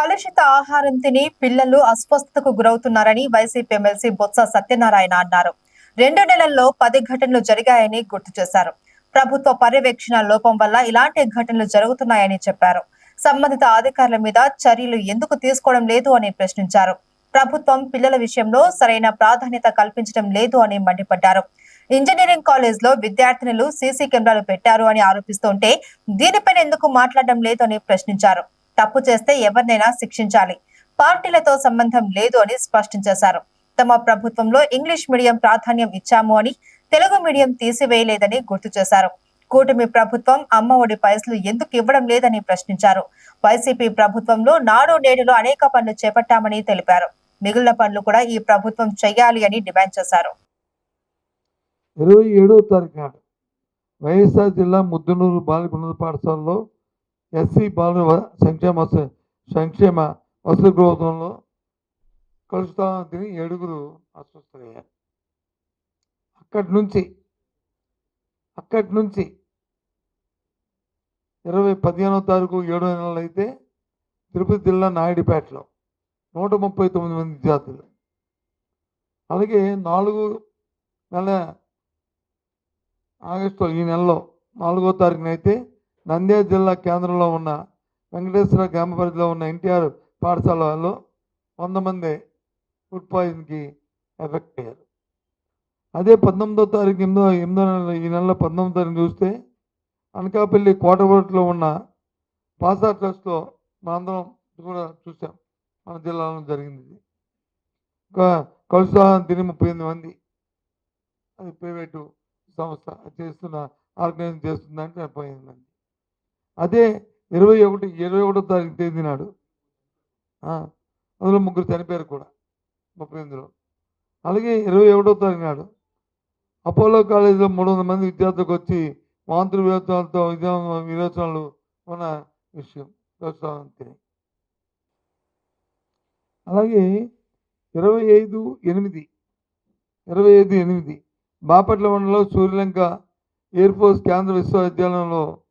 కలుషిత ఆహారం తిని పిల్లలు అస్వస్థతకు గురవుతున్నారని వైసీపీ ఎమ్మెల్సీ బొత్స సత్యనారాయణ అన్నారు. రెండు నెలల్లో పది ఘటనలు జరిగాయని గుర్తు చేశారు. ప్రభుత్వ పర్యవేక్షణ లోపం వల్ల ఇలాంటి ఘటనలు జరుగుతున్నాయని చెప్పారు. సంబంధిత అధికారుల మీద చర్యలు ఎందుకు తీసుకోవడం లేదు అని ప్రశ్నించారు. ప్రభుత్వం పిల్లల విషయంలో సరైన ప్రాధాన్యత కల్పించడం లేదు అని మండిపడ్డారు. ఇంజనీరింగ్ కాలేజ్లో విద్యార్థినులు సీసీ కెమెరాలు పెట్టారు అని ఆరోపిస్తుంటే దీనిపైన ఎందుకు మాట్లాడడం లేదు అని ప్రశ్నించారు. తప్పు చేస్తే ఎవరినైనా శిక్షించాలి. పార్టీలతో సంబంధం లేదు అని స్పష్టం చేశారు. తమ ప్రభుత్వంలో ఇంగ్లీష్ మీడియం ప్రాధాన్యం ఇచ్చాము అని తెలుగు మీడియం తీసివేయలేదని గుర్తు చేశారు. కూటమి ప్రభుత్వం అమ్మ ఒడి పైసలు ఎందుకు ఇవ్వడం లేదని ప్రశ్నించారు. వైసీపీ ప్రభుత్వంలో నాడు నేడులో అనేక పనులు చేపట్టామని తెలిపారు. మిగిలిన పనులు కూడా ఈ ప్రభుత్వం చేయాలి అని డిమాండ్ చేశారు. ఇరవై ఏడవ తారీఖు నాడు వైఎస్ఆర్ జిల్లా ముద్దునూరు బాలిక పాఠశాలలో ఎస్సీ బాలుర సంక్షేమ సంక్షేమ వసతి గృహంలో కలుస్తామని తిని ఏడుగురు అస్వస్థులయ్యారు. అక్కడి నుంచి అక్కడి నుంచి ఇరవై పదిహేనో తారీఖు ఏడో నెలలు అయితే తిరుపతి జిల్లా నాయుడుపేటలో నూట ముప్పై తొమ్మిది మంది విద్యార్థులు. అలాగే నాలుగు నెల ఆగస్టు ఈ నెలలో నాలుగో తారీఖున అయితే నంద్యాల జిల్లా కేంద్రంలో ఉన్న వెంకటేశ్వర గ్రామ పరిధిలో ఉన్న ఎన్టీఆర్ పాఠశాలలో వంద మంది ఫుడ్ పాయిజన్కి ఎఫెక్ట్ అయ్యారు. అదే పంతొమ్మిదో తారీఖు ఎనిమిదో ఎనిమిదో నెల ఈ నెల పంతొమ్మిదో తారీఖు చూస్తే అనకాపల్లి కోటబోట్లో ఉన్న పాసా ట్రస్ట్లో మనందరం కూడా చూసాం. మన జిల్లాలో జరిగింది ఇది. కలుషాలను తిని ముప్పై ఎనిమిది మంది. అది ప్రైవేటు సంస్థ చేస్తున్న ఆర్గనైజ్ చేస్తుందంటే ముప్పై ఎనిమిది మంది. అదే ఇరవై ఒకటి ఇరవై ఒకటో తారీఖు తేదీ నాడు. అందులో ముగ్గురు చనిపోయారు కూడా ముప్పై ఎనిమిదిలో. అలాగే ఇరవై ఒకటో తారీఖు నాడు అపోలో కాలేజీలో మూడు వందల మంది విద్యార్థులకు వచ్చి వాంతులు విరోచనాలతో విద్యా- విరోచనాలు ఉన్న విషయం అంతే. అలాగే ఇరవై ఐదు ఎనిమిది ఇరవై ఐదు ఎనిమిది బాపట్ల మండలంలో సూర్యలంక ఎయిర్ ఫోర్స్ కేంద్ర విశ్వవిద్యాలయంలో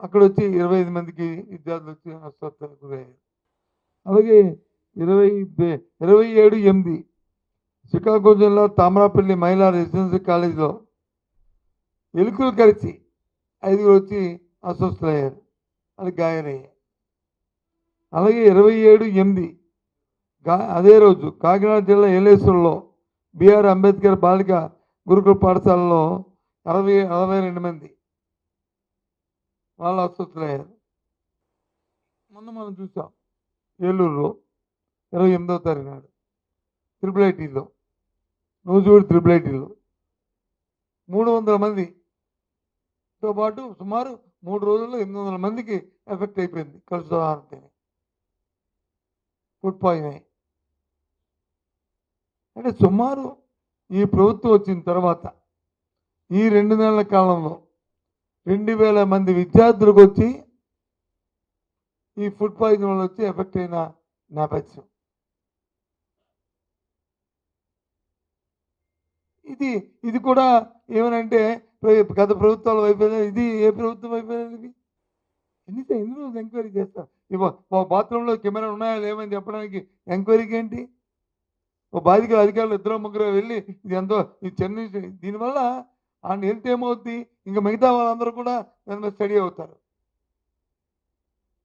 అక్కడ వచ్చి ఇరవై ఐదు మందికి విద్యార్థులు వచ్చి అస్వస్థతకు గురయ్యారు అలాగే ఇరవై ఇరవై ఏడు ఎనిమిది శ్రీకాకుళం జిల్లా తామరాపల్లి మహిళా రెసిడెన్సీ కాలేజీలో ఎలుకలు కరిచి ఐదుగురు వచ్చి అస్వస్థులయ్యారు అది గాయనయ్యారు అలాగే ఇరవై ఏడు ఎనిమిది గా అదే రోజు కాకినాడ జిల్లా ఏలేశ్వరంలో బీఆర్ అంబేద్కర్ బాలిక గురుకుల పాఠశాలలో అరవై అరవై రెండు మంది వాళ్ళు అస్వస్థులయ్యారు మొన్న మనం చూసాం ఏలూరులో ఇరవై ఎనిమిదవ తారీఖు నాడు త్రిపుల్ ఐటీలో నూజివీడు త్రిపుల్ ఐటీలో మూడు వందల మందితో పాటు సుమారు మూడు రోజుల్లో ఎనిమిది వందల మందికి ఎఫెక్ట్ అయిపోయింది కలుషిత ఆహారం తిని. ఫుడ్ పాయిజన్ అయ్యి. అంటే సుమారు ఈ ప్రభుత్వం వచ్చిన తర్వాత ఈ రెండు నెలల కాలంలో రెండు వేల మంది విద్యార్థులకు వచ్చి ఈ ఫుడ్ పాయిజన్ వల్ల వచ్చి ఎఫెక్ట్ అయిన నేపథ్యం ఇది ఇది కూడా ఏమనంటే గత ప్రభుత్వాల వైఫల్యం ఇది ఏ ప్రభుత్వం వైఫల్యం ఇది? ఎన్ని ఎన్ని రోజులు ఎంక్వైరీ చేస్తారు ఇవ్వ ఓ బాత్రూంలో కెమెరా ఉన్నాయా లేవని చెప్పడానికి ఎంక్వైరీకి ఏంటి? ఓ బాధిక అధికారులు ఇద్దరు ముగ్గురు వెళ్ళి ఇది ఎంతో ఈ చెన్నై దీనివల్ల ఆయన హెల్త్ ఏమవుద్ది ఇంకా మిగతా వాళ్ళందరూ కూడా దాని మీద స్టడీ అవుతారు.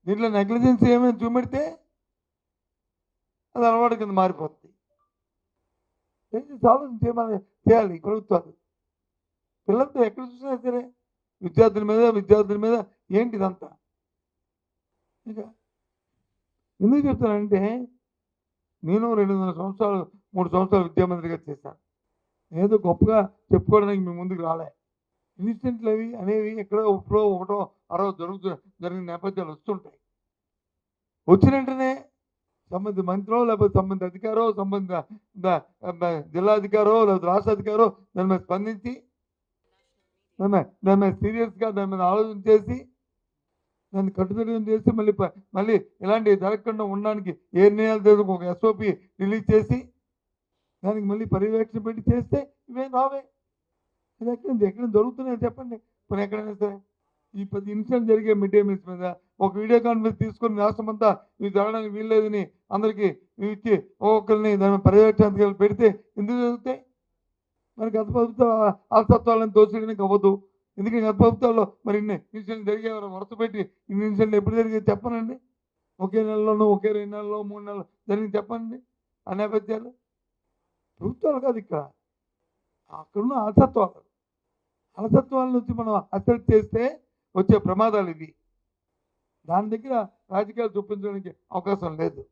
దీంట్లో నెగ్లిజెన్స్ ఏమైనా చూపెడితే అది అలవాటు కింద మారిపోతుంది ఆలోచన చేయమని చేయాలి ప్రభుత్వాలు? పిల్లలతో ఎక్కడ చూసినా సరే విద్యార్థుల మీద విద్యార్థుల మీద ఏంటి ఇదంతా? ఇంకా ఎందుకు చెప్తానంటే నేను రెండు వందల సంవత్సరాలు మూడు సంవత్సరాలు విద్యామంత్రిగా చేశాను. ఏదో గొప్పగా చెప్పుకోవడానికి మీ ముందుకు రాలే. ఇన్సిడెంట్లు అవి అనేవి ఎక్కడో ఒకటో ఒకటో అరో జరుగుతు జరిగిన నేపథ్యాలు వస్తుంటాయి. వచ్చిన వెంటనే సంబంధిత మంత్రో లేకపోతే సంబంధిత అధికారో సంబంధిత జిల్లాధికారో జిల్లా అధికారో లేకపోతే రాష్ట్ర అధికారో దాని మీద స్పందించి దాని మీద దాని మీద సీరియస్గా దాని మీద ఆలోచన చేసి దాన్ని కట్టుదిట్టం చేసి మళ్ళీ మళ్ళీ ఇలాంటివి జరగకుండా ఉండడానికి ఏ నిర్ణయాలు తీసుకు ఒక ఎస్ఓపి రిలీజ్ చేసి దానికి మళ్ళీ పర్యవేక్షణ పెట్టి చేస్తే ఇవే రావే. అది ఎక్కడ ఎక్కడ జరుగుతున్నాయి చెప్పండి. ఇప్పుడు ఎక్కడైనా సరే. ఈ పది ఇన్సిడెంట్ జరిగే మిడ్ డే మీల్స్ మీద ఒక వీడియో కాన్ఫరెన్స్ తీసుకొని రాష్ట్రం అంతా ఇది జరగడానికి వీల్లేదని అందరికీ ఇచ్చి ఒక్కొక్కరిని దాని పర్యవేక్షణ పెడితే ఎందుకు జరుగుతాయి? మరి గత ప్రభుత్వ అలసత్వాలను దోషించడానికి అవ్వదు. ఎందుకంటే గత ప్రభుత్వాల్లో మరి ఇన్ని ఇన్సిడెంట్ జరిగే వరుస పెట్టి ఇన్ని నిమిషాలు ఎప్పుడు జరిగేది చెప్పనండి. ఒకే నెలలోనూ ఒకే రెండు నెలలో మూడు నెలలు జరిగింది చెప్పండి. ఆ నేపథ్యాలు? ప్రభుత్వాలు కాదు ఇక్కడ. అక్కడున్న అలసత్వాలు. అలసత్వాల నుంచి మనం అసెట్ చేస్తే వచ్చే ప్రమాదాలు ఇవి. దాని దగ్గర రాజకీయాలు చూపించడానికి అవకాశం లేదు.